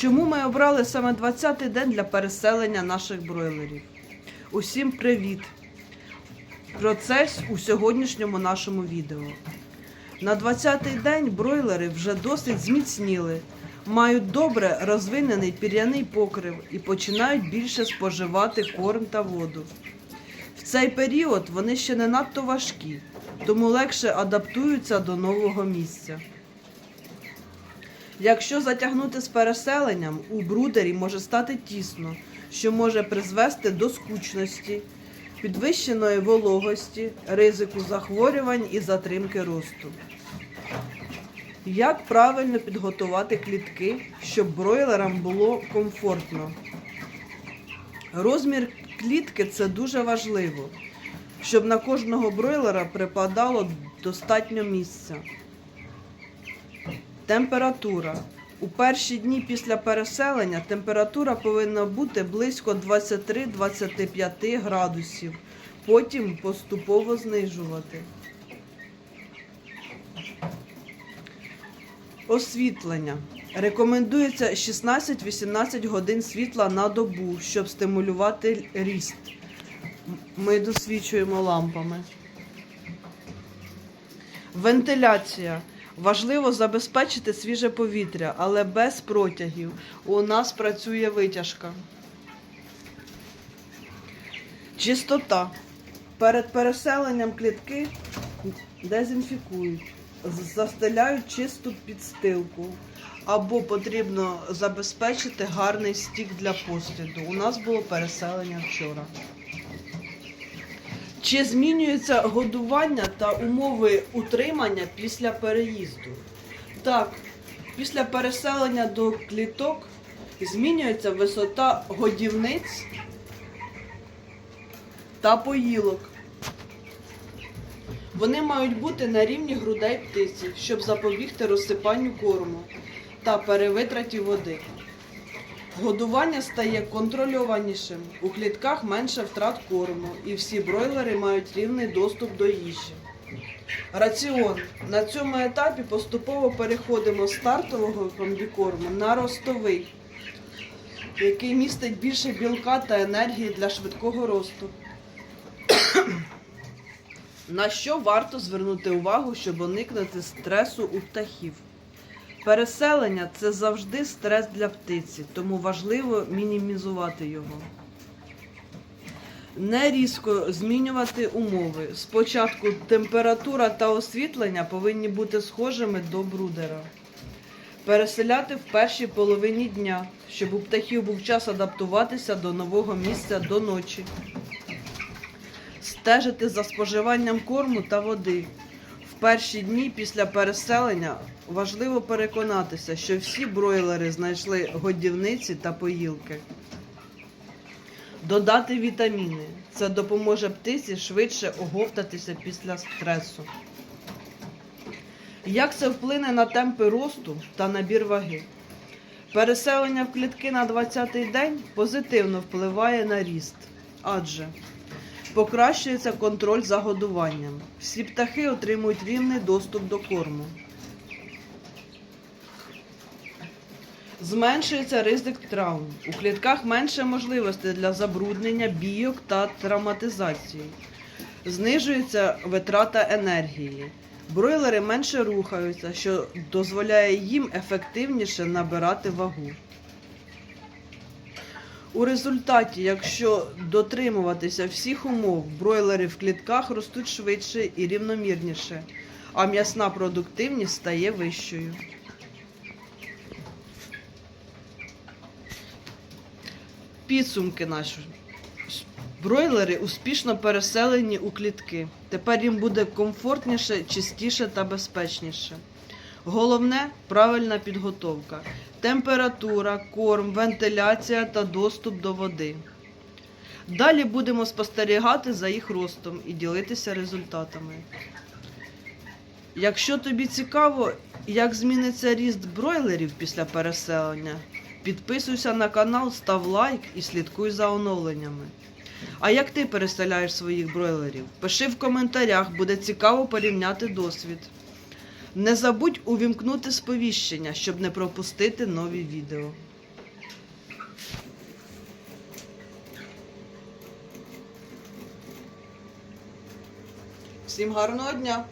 Чому ми обрали саме 20-й день для переселення наших бройлерів? Усім привіт! Про це у сьогоднішньому нашому відео. На 20-й день бройлери вже досить зміцніли, мають добре розвинений пір'яний покрив і починають більше споживати корм та воду. В цей період вони ще не надто важкі, тому легше адаптуються до нового місця. Якщо затягнути з переселенням, у брудері може стати тісно, що може призвести до скучності, підвищеної вологості, ризику захворювань і затримки росту. Як правильно підготувати клітки, щоб бройлерам було комфортно? Розмір клітки це дуже важливо, щоб на кожного бройлера припадало достатньо місця. Температура. У перші дні після переселення температура повинна бути близько 23-25 градусів, потім поступово знижувати. Освітлення. Рекомендується 16-18 годин світла на добу, щоб стимулювати ріст. Ми досвідчуємо лампами. Вентиляція. Важливо забезпечити свіже повітря, але без протягів. У нас працює витяжка. Чистота. Перед переселенням клітки дезінфікують, застеляють чисту підстилку. Або потрібно забезпечити гарний стік для посліду. У нас було переселення вчора. Чи змінюється годування та умови утримання після переїзду? Так, після переселення до кліток змінюється висота годівниць та поїлок. Вони мають бути на рівні грудей птиці, щоб запобігти розсипанню корму та перевитраті води. Годування стає контрольованішим. У клітках менше втрат корму, і всі бройлери мають рівний доступ до їжі. Раціон. На цьому етапі поступово переходимо з стартового комбікорму на ростовий, який містить більше білка та енергії для швидкого росту. На що варто звернути увагу, щоб уникнути стресу у птахів? Переселення це завжди стрес для птиці, тому важливо мінімізувати його. Не різко змінювати умови. Спочатку температура та освітлення повинні бути схожими до брудера. Переселяти в першій половині дня, щоб у птахів був час адаптуватися до нового місця до ночі. Стежити за споживанням корму та води. Перші дні після переселення важливо переконатися, що всі бройлери знайшли годівниці та поїлки. Додати вітаміни. Це допоможе птиці швидше оговтатися після стресу. Як це вплине на темпи росту та набір ваги? Переселення в клітки на 20-й день позитивно впливає на ріст, адже Покращується контроль за годуванням. Всі птахи отримують рівний доступ до корму. Зменшується ризик травм. У клітках менше можливостей для забруднення, бійок та травматизації. Знижується витрата енергії. Бройлери менше рухаються, що дозволяє їм ефективніше набирати вагу. У результаті, якщо дотримуватися всіх умов, бройлери в клітках ростуть швидше і рівномірніше, а м'ясна продуктивність стає вищою. Підсумки наші. Бройлери успішно переселені у клітки. Тепер їм буде комфортніше, чистіше та безпечніше. Головне правильна підготовка. Температура, корм, вентиляція та доступ до води. Далі будемо спостерігати за їх ростом і ділитися результатами. Якщо тобі цікаво, як зміниться ріст бройлерів після переселення, підписуйся на канал, став лайк і слідкуй за оновленнями. А як ти переселяєш своїх бройлерів? Пиши в коментарях, буде цікаво порівняти досвід. Не забудь увімкнути сповіщення, щоб не пропустити нові відео. Всім гарного дня!